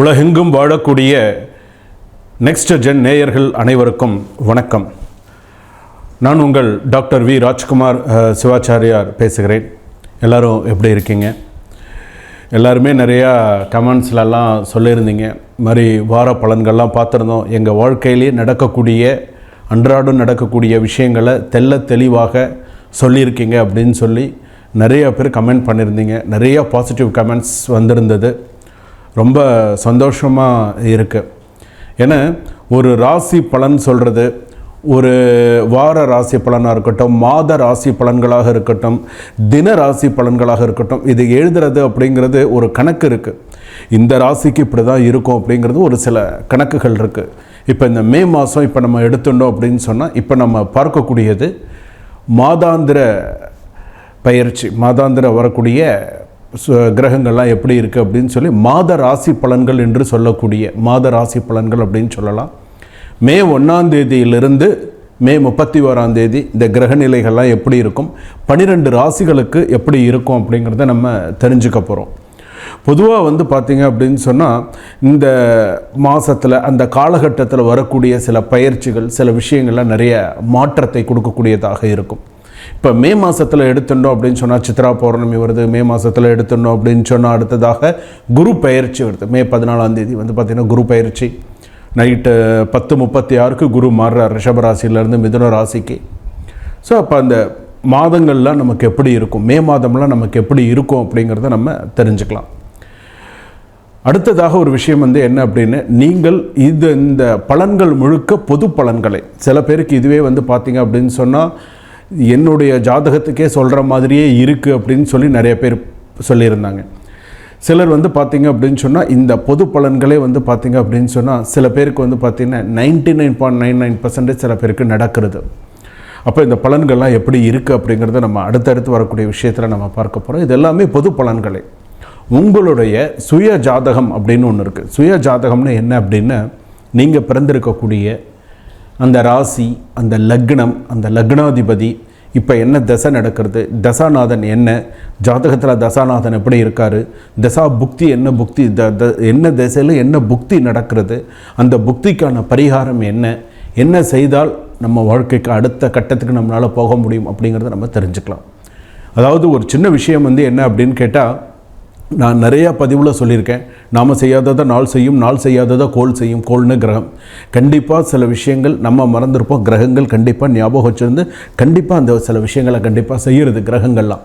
உலகெங்கும் வாழக்கூடிய next gen நேயர்கள் அனைவருக்கும் வணக்கம். நான் உங்கள் டாக்டர் வி ராஜ்குமார் சிவாச்சாரியார் பேசுகிறேன். எல்லாரும் எப்படி இருக்கீங்க? எல்லாருமே நிறையா கமெண்ட்ஸ்லலாம் சொல்லியிருந்தீங்க. மாதிரி வார பலன்கள்லாம் பார்த்துருந்தோம். எங்கள் வாழ்க்கையிலே நடக்கக்கூடிய அன்றாடம் நடக்கக்கூடிய விஷயங்களை தெள்ள தெளிவாக சொல்லியிருக்கீங்க அப்படின்னு சொல்லி நிறைய பேர் கமெண்ட் பண்ணியிருந்தீங்க. நிறையா பாசிட்டிவ் கமெண்ட்ஸ் வந்திருந்தது. ரொம்ப சந்தோஷமாக இருக்குது ஏன்னா ஒரு ராசி பலன் சொல்கிறது ஒரு வார ராசி பலனாக இருக்கட்டும் மாத ராசி பலன்களாக இருக்கட்டும் தின ராசி பலன்களாக இருக்கட்டும் இது எழுதுறது அப்படிங்கிறது ஒரு கணக்கு இருக்குது இந்த ராசிக்கு இப்படி தான் இருக்கும் அப்படிங்கிறது ஒரு சில கணக்குகள் இருக்குது இப்போ இந்த மே மாதம் இப்போ நம்ம எடுத்துட்டோம் அப்படின்னு சொன்னால் இப்போ நம்ம பார்க்கக்கூடியது மாதாந்திர பயிற்சி மாதாந்திர வரக்கூடிய கிரகங்கள்லாம் எப்படி இருக்குது அப்படின்னு சொல்லி மாத ராசி பலன்கள் என்று சொல்லக்கூடிய மாத ராசி பலன்கள் அப்படின்னு சொல்லலாம். மே ஒன்றாம் தேதியிலிருந்து மே முப்பத்தி ஓராம் தேதி இந்த கிரக நிலைகள்லாம் எப்படி இருக்கும் பன்னிரெண்டு ராசிகளுக்கு எப்படி இருக்கும் அப்படிங்கிறத நம்ம தெரிஞ்சுக்க போகிறோம் பொதுவாக வந்து பார்த்திங்க அப்படின்னு சொன்னால் இந்த மாதத்தில் அந்த காலகட்டத்தில் வரக்கூடிய சில பயிற்சிகள் சில விஷயங்கள்லாம் நிறைய மாற்றத்தை கொடுக்கக்கூடியதாக இருக்கும். இப்போ மே மாதத்தில் எடுத்துட்டோம் அப்படின்னு சொன்னால் சித்ரா பௌர்ணமி வருது. மே மாதத்தில் எடுத்துட்டோம் அப்படின்னு சொன்னால் அடுத்ததாக குரு பயிற்சி வருது. மே பதினாலாம் தேதி வந்து பார்த்திங்கன்னா குரு பயிற்சி நைட்டு பத்து முப்பத்தி ஆறுக்கு குரு மாறுறார் ரிஷப ராசியிலேருந்து மிதுன ராசிக்கு. ஸோ அப்போ அந்த மாதங்கள்லாம் நமக்கு எப்படி இருக்கும்? மே மாதம்லாம் நமக்கு எப்படி இருக்கும் அப்படிங்கிறத நம்ம தெரிஞ்சுக்கலாம். அடுத்ததாக ஒரு விஷயம் வந்து என்ன அப்படின்னு நீங்கள் இது இந்த பலன்கள் முழுக்க பொது பலன்களை. சில பேருக்கு இதுவே வந்து பார்த்தீங்க அப்படின்னு சொன்னால் என்னுடைய ஜாதகத்துக்கே சொல்கிற மாதிரியே இருக்குது அப்படின்னு சொல்லி நிறைய பேர் சொல்லியிருந்தாங்க. சிலர் வந்து பார்த்திங்க அப்படின்னு சொன்னால் இந்த பொது பலன்களே வந்து பார்த்திங்க அப்படின்னு சொன்னால் சில பேருக்கு வந்து பார்த்தீங்கன்னா ninety nine point nine nine percentage சில பேருக்கு நடக்கிறது. அப்போ இந்த பலன்கள்லாம் எப்படி இருக்குது அப்படிங்கிறத நம்ம அடுத்தடுத்து வரக்கூடிய விஷயத்தில் நம்ம பார்க்க போகிறோம் இது எல்லாமே பொது பலன்களே. உங்களுடைய சுய ஜாதகம் அப்படின்னு ஒன்று இருக்குது சுய ஜாதகம்னு என்ன அப்படின்னா நீங்கள் பிறந்திருக்கக்கூடிய அந்த ராசி அந்த லக்னம் அந்த லக்னாதிபதி இப்போ என்ன தசை நடக்கிறது? தசாநாதன் என்ன? ஜாதகத்தில் தசாநாதன் எப்படி இருக்கார்? தசா புக்தி என்ன புக்தி த த என்ன திசையில் என்ன புக்தி நடக்கிறது? அந்த புக்திக்கான பரிகாரம் என்ன? என்ன செய்தால் நம்ம வாழ்க்கைக்கு அடுத்த கட்டத்துக்கு நம்மளால் போக முடியும் அப்படிங்கிறத நம்ம தெரிஞ்சுக்கலாம். அதாவது ஒரு சின்ன விஷயம் வந்து என்ன அப்படின்னு கேட்டால் நான் நிறையா பதிவில் சொல்லியிருக்கேன். நாம் செய்யாததை நாள் செய்யும் நாள் செய்யாததை கோல் செய்யும் கோல்னு கிரகம். கண்டிப்பாக சில விஷயங்கள் நம்ம மறந்துருப்போம். கிரகங்கள் கண்டிப்பாக ஞாபகம் வச்சுருந்து கண்டிப்பாக அந்த சில விஷயங்களை கண்டிப்பாக செய்கிறது கிரகங்கள்லாம்.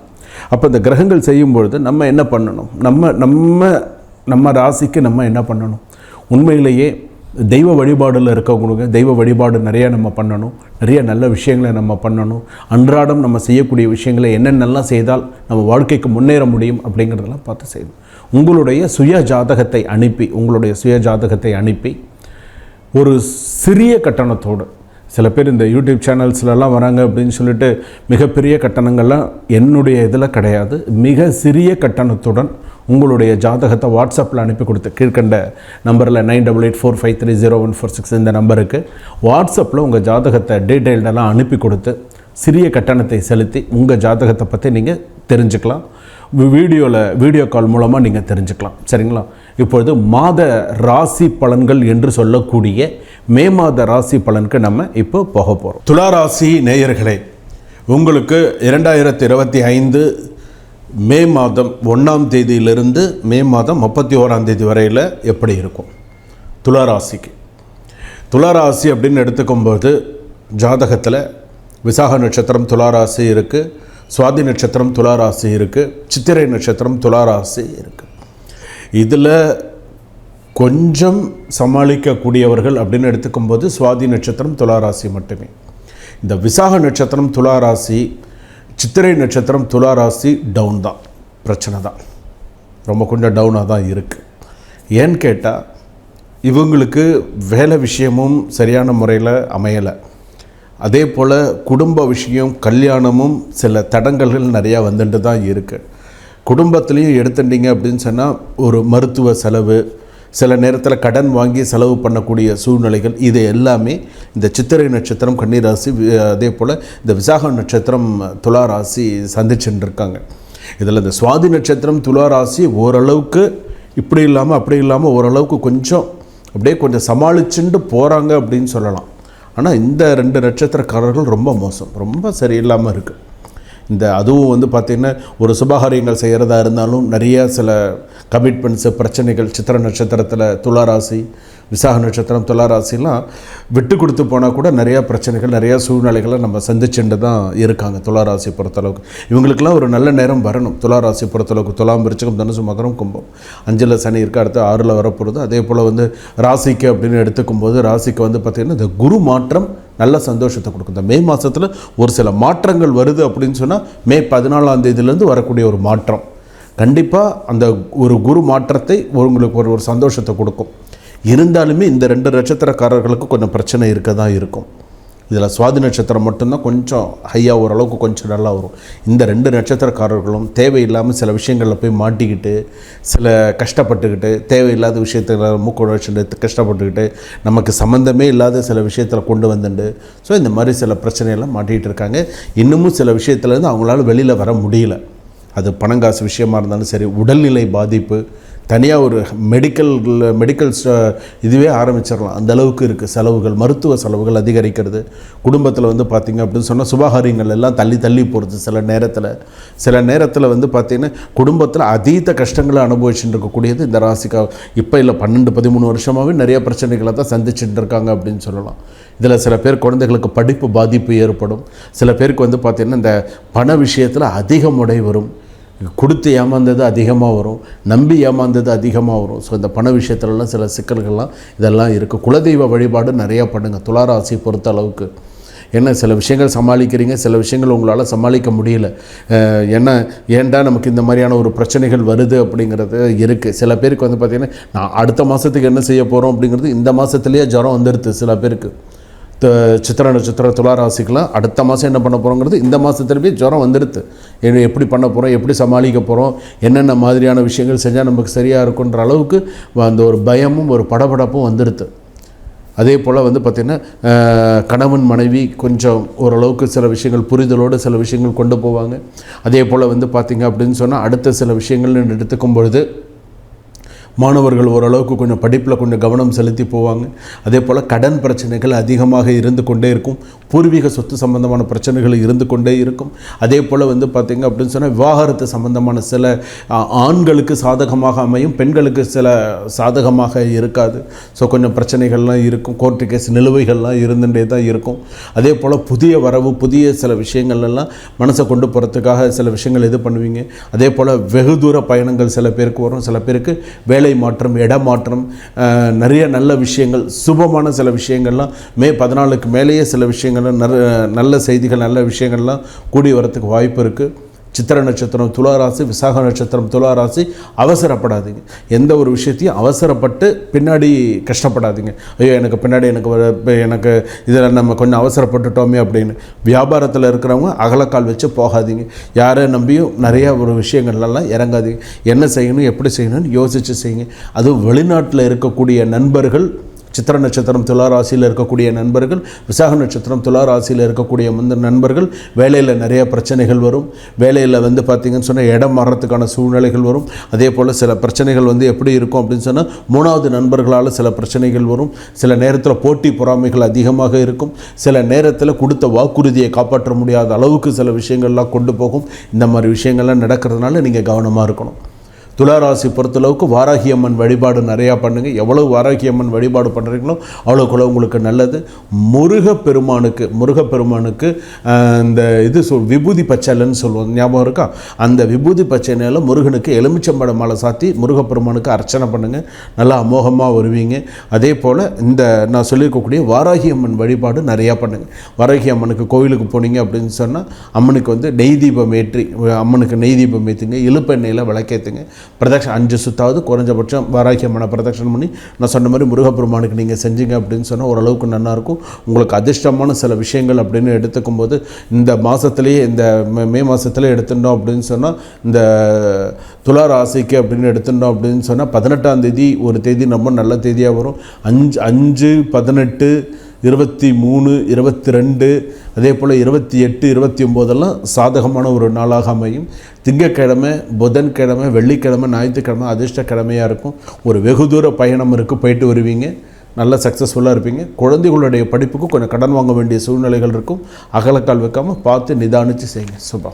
அப்போ இந்த கிரகங்கள் செய்யும்பொழுது நம்ம என்ன பண்ணணும்? நம்ம நம்ம நம்ம ராசிக்கு நம்ம என்ன பண்ணணும்? உண்மையிலேயே தெய்வ வழிபாடில் இருக்கவங்களுக்கு தெய்வ வழிபாடு நிறைய நம்ம பண்ணணும். நிறைய நல்ல விஷயங்களை நம்ம பண்ணணும். அன்றாடம் நம்ம செய்யக்கூடிய விஷயங்களை என்னென்னலாம் செய்தால் நம்ம வாழ்க்கைக்கு முன்னேற முடியும் அப்படிங்கிறதெல்லாம் பார்த்து செய்யணும். உங்களுடைய சுய ஜாதகத்தை அனுப்பி உங்களுடைய சுய ஜாதகத்தை அனுப்பி ஒரு சிறிய கட்டணத்தோடு சில பேர் இந்த யூடியூப் சேனல்ஸ்லலாம் வராங்க அப்படின்னு சொல்லிட்டு மிகப்பெரிய கட்டணங்கள்லாம் என்னுடைய இதில் கிடையாது. மிக சிறிய கட்டணத்துடன் உங்களுடைய ஜாதகத்தை வாட்ஸ்அப்பில் அனுப்பி கொடுத்து கீழ்கண்ட நம்பரில் nine double eight four five three zero one four six இந்த நம்பருக்கு வாட்ஸ்அப்பில் உங்கள் ஜாதகத்தை டீட்டெயில்டெல்லாம் அனுப்பி கொடுத்து சிறிய கட்டணத்தை செலுத்தி உங்கள் ஜாதகத்தை பற்றி நீங்கள் தெரிஞ்சுக்கலாம். வீடியோவில் வீடியோ கால் மூலமாக நீங்கள் தெரிஞ்சுக்கலாம். சரிங்களா? இப்பொழுது மாத ராசி பலன்கள் என்று சொல்லக்கூடிய மே மாத ராசி பலனுக்கு நம்ம இப்போ போக போகிறோம் துளாராசி நேயர்களே உங்களுக்கு இரண்டாயிரத்தி இருபத்தி ஐந்து மே மாதம் ஒன்றாம் தேதியிலிருந்து மே மாதம் முப்பத்தி ஓராம் தேதி வரையில் எப்படி இருக்கும்? துலா ராசிக்கு அப்படின்னு எடுத்துக்கும்போது ஜாதகத்தில் விசாக நட்சத்திரம் துளாராசி இருக்குது சுவாதி நட்சத்திரம் துளாராசி இருக்குது சித்திரை நட்சத்திரம் துளாராசி இருக்குது இதில் கொஞ்சம் சமாளிக்கக்கூடியவர்கள் அப்படின்னு எடுத்துக்கும்போது சுவாதி நட்சத்திரம் துளாராசி மட்டுமே. இந்த விசாக நட்சத்திரம் துளாராசி ராசி சித்திரை நட்சத்திரம் துலா ராசி டவுன் தான். பிரச்சனை தான். ரொம்ப கொஞ்சம் டவுனாக தான் இருக்குது ஏன்னு கேட்டால் இவங்களுக்கு வேலை விஷயமும் சரியான முறையில் அமையலை. அதே போல் குடும்ப விஷயம் கல்யாணமும் சில தடங்கல்கள் நிறையா வந்துட்டு தான் இருக்குது குடும்பத்துலேயும் எடுத்துட்டீங்க அப்படின்னு சொன்னால் ஒரு மருத்துவ செலவு சில நேரத்தில் கடன் வாங்கி செலவு பண்ணக்கூடிய சூழ்நிலைகள் இது எல்லாமே இந்த சித்திரை நட்சத்திரம் கன்னிராசி அதே போல் இந்த விசாக நட்சத்திரம் துலா ராசி சந்திச்சுட்டு இருக்காங்க இதில் இந்த சுவாதி நட்சத்திரம் துலா ராசி ஓரளவுக்கு இப்படி இல்லாமல் அப்படி இல்லாமல் ஓரளவுக்கு கொஞ்சம் அப்படியே கொஞ்சம் சமாளிச்சுட்டு போகிறாங்க அப்படின்னு சொல்லலாம். ஆனால் இந்த ரெண்டு நட்சத்திரக்காரர்கள் ரொம்ப மோசம் ரொம்ப சரியில்லாமல் இருக்குது இந்த அதுவும் வந்து பார்த்திங்கன்னா ஒரு சுபகாரியங்கள் செய்கிறதா இருந்தாலும் நிறைய சில கமிட்மெண்ட்ஸு பிரச்சனைகள் சித்திர நட்சத்திரத்தில் துளாராசி விசாக நட்சத்திரம் துளாராசிலாம் விட்டு கொடுத்து போனால் கூட நிறையா பிரச்சனைகள் நிறையா சூழ்நிலைகளை நம்ம சந்திச்சுட்டு தான் இருக்காங்க துளாராசி பொறுத்தளவுக்கு. இவங்களுக்கெல்லாம் ஒரு நல்ல நேரம் வரணும். துளாராசி பொறுத்தளவுக்கு துலாம் விருச்சகம் தனுசு மகரம் கும்பம். அஞ்சில் சனி இருக்குது அடுத்து ஆறில் வரப்போகிறது அதே போல் வந்து ராசிக்கு அப்படின்னு எடுத்துக்கும் போது ராசிக்கு வந்து பார்த்திங்கன்னா இந்த குரு மாற்றம் நல்ல சந்தோஷத்தை கொடுக்கும். இந்த மே மாதத்தில் ஒரு சில மாற்றங்கள் வருது அப்படின்னு சொன்னால் மே பதினாலாம் தேதியிலேருந்து வரக்கூடிய ஒரு மாற்றம். கண்டிப்பாக அந்த ஒரு குரு மாற்றத்தை உங்களுக்கு ஒரு ஒரு சந்தோஷத்தை கொடுக்கும். இருந்தாலுமே இந்த ரெண்டு நட்சத்திரக்காரர்களுக்கு கொஞ்சம் பிரச்சனை இருக்க தான் இருக்கும். இதில் சுவாதி நட்சத்திரம் மட்டும்தான் கொஞ்சம் ஹையாக ஓரளவுக்கு கொஞ்சம் நல்லா வரும். இந்த ரெண்டு நட்சத்திரக்காரர்களும் தேவையில்லாமல் சில விஷயங்களில் போய் மாட்டிக்கிட்டு சில கஷ்டப்பட்டுக்கிட்டு தேவையில்லாத விஷயத்தில் மூக்கோட வச்சுட்டு கஷ்டப்பட்டுக்கிட்டு நமக்கு சம்மந்தமே இல்லாத சில விஷயத்தில் கொண்டு வந்துண்டு. ஸோ இந்த மாதிரி சில பிரச்சனையெல்லாம் மாட்டிகிட்டு இருக்காங்க. இன்னமும் சில விஷயத்துலேருந்து அவங்களால வெளியில் வர முடியல. அது பணங்காசு விஷயமா இருந்தாலும் சரி உடல்நிலை பாதிப்பு தனியாக ஒரு மெடிக்கல் மெடிக்கல் இதுவே ஆரம்பிச்சிடலாம். அந்த அளவுக்கு இருக்குது செலவுகள் மருத்துவ செலவுகள் அதிகரிக்கிறது. குடும்பத்தில் வந்து பார்த்திங்க அப்படின்னு சொன்னால் சுபகாரியங்கள் எல்லாம் தள்ளி தள்ளி போகிறது சில நேரத்தில். சில நேரத்தில் வந்து பார்த்திங்கன்னா குடும்பத்தில் அதீத கஷ்டங்களை அனுபவிச்சுட்டு இருக்கக்கூடியது இந்த ராசிக்கா இப்போ இல்லை பன்னெண்டு பதிமூணு வருஷமாகவே நிறைய பிரச்சனைகளை தான் சந்திச்சுட்டு இருக்காங்க அப்படின்னு சொல்லலாம். இதில் சில பேர் குழந்தைகளுக்கு படிப்பு பாதிப்பு ஏற்படும். சில பேருக்கு வந்து பார்த்திங்கன்னா இந்த பண விஷயத்தில் அதிக முடை வரும். கொடுத்து ஏமாந்தது அதிகமாக வரும் நம்பி ஏமாந்தது அதிகமாக வரும். ஸோ இந்த பண விஷயத்துலலாம் சில சிக்கல்கள்லாம் இதெல்லாம் இருக்குது குலதெய்வ வழிபாடு நிறையா பண்ணுங்கள் துளாராசி பொறுத்த அளவுக்கு. ஏன்னா சில விஷயங்கள் சமாளிக்கிறீங்க சில விஷயங்கள் உங்களால் சமாளிக்க முடியல. என்ன ஏண்டா ஏன்டா நமக்கு இந்த மாதிரியான ஒரு பிரச்சனைகள் வருது அப்படிங்கிறது இருக்குது சில பேருக்கு வந்து பார்த்திங்கன்னா நான் அடுத்த மாதத்துக்கு என்ன செய்ய போகிறோம் அப்படிங்கிறது இந்த மாதத்துலேயே ஜுரம் வந்துடுது சில பேருக்கு. சித்திர நட்சத்திர துளாராசிக்கெலாம் அடுத்த மாதம் என்ன பண்ண போகிறோங்கிறது இந்த மாதத்துலேயே ஜுரம் வந்துடுது எப்படி பண்ண போகிறோம் எப்படி சமாளிக்க போகிறோம் என்னென்ன மாதிரியான விஷயங்கள் செஞ்சால் நமக்கு சரியாக இருக்குன்ற அளவுக்கு அந்த ஒரு பயமும் ஒரு படபடப்பும் வந்துடுது அதே போல் வந்து பார்த்திங்கன்னா கணவன் மனைவி கொஞ்சம் ஓரளவுக்கு சில விஷயங்கள் புரிதலோடு சில விஷயங்கள் கொண்டு போவாங்க. அதே போல் வந்து பார்த்திங்க அப்படின்னு சொன்னால் அடுத்த சில விஷயங்கள் எடுத்துக்கும் பொழுது மாணவர்கள் ஓரளவுக்கு கொஞ்சம் படிப்பில் கொஞ்சம் கவனம் செலுத்தி போவாங்க. அதே போல் கடன் பிரச்சனைகள் அதிகமாக இருந்து கொண்டே இருக்கும். பூர்வீக சொத்து சம்பந்தமான பிரச்சனைகள் இருந்து கொண்டே இருக்கும். அதே போல் வந்து பார்த்திங்க அப்படின்னு சொன்னால் விவாகரத்து சம்பந்தமான சில ஆண்களுக்கு சாதகமாக அமையும் பெண்களுக்கு சில சாதகமாக இருக்காது. ஸோ கொஞ்சம் பிரச்சனைகள்லாம் இருக்கும். கோர்ட்டு கேஸ் நிலுவைகள்லாம் இருந்துகிட்டே தான் இருக்கும். அதே போல் புதிய வரவு புதிய சில விஷயங்கள் எல்லாம் மனசை கொண்டு போகிறதுக்காக சில விஷயங்கள் இது பண்ணுவீங்க. அதே போல் வெகு தூர பயணங்கள் சில பேருக்கு வரும். சில பேருக்கு வேலை மாற்றம் இடமாற்றம் நிறைய நல்ல விஷயங்கள் சுபமான சில விஷயங்கள்லாம் மே பதினாலுக்கு மேலேயே சில விஷயங்கள்லாம் நல்ல நல்ல செய்திகள் நல்ல விஷயங்கள்லாம் கூடி வரத்துக்கு வாய்ப்பு இருக்குது சித்திர நட்சத்திரம் துளாராசி விசாக நட்சத்திரம் துளாராசி அவசரப்படாதீங்க. எந்த ஒரு விஷயத்தையும் அவசரப்பட்டு பின்னாடி கஷ்டப்படாதீங்க. ஐயோ எனக்கு பின்னாடி எனக்கு வர- எனக்கு இதில் நம்ம கொஞ்சம் அவசரப்பட்டுட்டோமே அப்படின்னு. வியாபாரத்தில் இருக்கிறவங்க அகலக்கால் வச்சு போகாதீங்க. யாரை நம்பியும் நிறைய ஒரு விஷயங்கள்லாம் இறங்காதீங்க. என்ன செய்யணும் எப்படி செய்யணும்னு யோசித்து செய்யுங்க. அதுவும் வெளிநாட்டில் இருக்கக்கூடிய நண்பர்கள் சித்திர நட்சத்திரம் துலா ராசியில் இருக்கக்கூடிய நண்பர்கள் விசாக நட்சத்திரம் துலா ராசியில் இருக்கக்கூடிய வந்து நண்பர்கள் வேலையில் நிறைய பிரச்சனைகள் வரும். வேலையில் வந்து பார்த்திங்கன்னு சொன்னால் இடம் மாறுறதுக்கான சூழ்நிலைகள் வரும். அதே போல் சில பிரச்சனைகள் வந்து எப்படி இருக்கும் அப்படின்னு சொன்னால் மூணாவது நண்பர்களால் சில பிரச்சனைகள் வரும். சில நேரத்தில் போட்டி பொறாமைகள் அதிகமாக இருக்கும். சில நேரத்தில் கொடுத்த வாக்குறுதியை காப்பாற்ற முடியாத அளவுக்கு சில விஷயங்கள்லாம் கொண்டு போகும். இந்த மாதிரி விஷயங்கள்லாம் நடக்கிறதுனால நீங்கள் கவனமாக இருக்கணும். துளாராசி பொறுத்தளவுக்கு வாராகி அம்மன் வழிபாடு நிறையா பண்ணுங்கள் எவ்வளவு வாராகி அம்மன் வழிபாடு பண்ணுறீங்களோ அவ்வளோக்குள்ள உங்களுக்கு நல்லது. முருகப்பெருமானுக்கு முருகப்பெருமானுக்கு இந்த இது சொல் விபூதி பச்சைலன்னு சொல்லுவோம் ஞாபகம் இருக்கா? அந்த விபூதி பச்சைனால முருகனுக்கு எலுமிச்சம்பழ மாலை சாத்தி முருகப்பெருமானுக்கு அர்ச்சனை பண்ணுங்கள் நல்லா அமோகமாக வருவீங்க. அதே போல் இந்த நான் சொல்லியிருக்கக்கூடிய வாராகி அம்மன் வழிபாடு நிறையா பண்ணுங்கள் வாராகி அம்மனுக்கு கோவிலுக்கு போனீங்க அப்படின்னு சொன்னால் அம்மனுக்கு வந்து நெய் தீபம் ஏற்றி அம்மனுக்கு நெய் தீபம் ஏற்றுங்க இழுப்பெண்ணெயில் விளக்கேற்றுங்க பிரதட்சணம் அஞ்சு சுத்தாவது குறைஞ்சபட்சம் வாராகி பிரதட்சணம் பண்ணி நான் சொன்ன மாதிரி முருகப்பெருமானுக்கு நீங்கள் செஞ்சீங்க அப்படின்னு சொன்னால் ஓரளவுக்கு நல்லாயிருக்கும் உங்களுக்கு அதிர்ஷ்டமான சில விஷயங்கள் அப்படின்னு எடுத்துக்கும் போது இந்த மாதத்துலேயே இந்த மே- மே மாதத்துலேயே எடுத்துட்டோம் அப்படின்னு சொன்னால் இந்த துலா ராசிக்கு அப்படின்னு எடுத்துட்டோம் அப்படின்னு சொன்னால் பதினெட்டாம் தேதி ஒரு தேதி ரொம்ப நல்ல தேதியாக வரும். அஞ்சு அஞ்சு பதினெட்டு இருபத்தி மூணு இருபத்தி ரெண்டு அதே போல் இருபத்தி எட்டு இருபத்தி ஒம்போதெல்லாம் சாதகமான ஒரு நாளாக அமையும். திங்கட்கிழமை புதன்கிழமை வெள்ளிக்கிழமை ஞாயிற்றுக்கிழமை அதிர்ஷ்டக்கிழமையாக இருக்கும். ஒரு வெகு தூர பயணம் இருக்குது போயிட்டு வருவீங்க. நல்ல சக்ஸஸ்ஃபுல்லாக இருப்பீங்க. குழந்தைகளுடைய படிப்புக்கு கொஞ்சம் கடன் வாங்க வேண்டிய சூழ்நிலைகள் இருக்கும். அகலக்கால் வைக்காமல் பார்த்து நிதானித்து செய்யுங்க. சுபா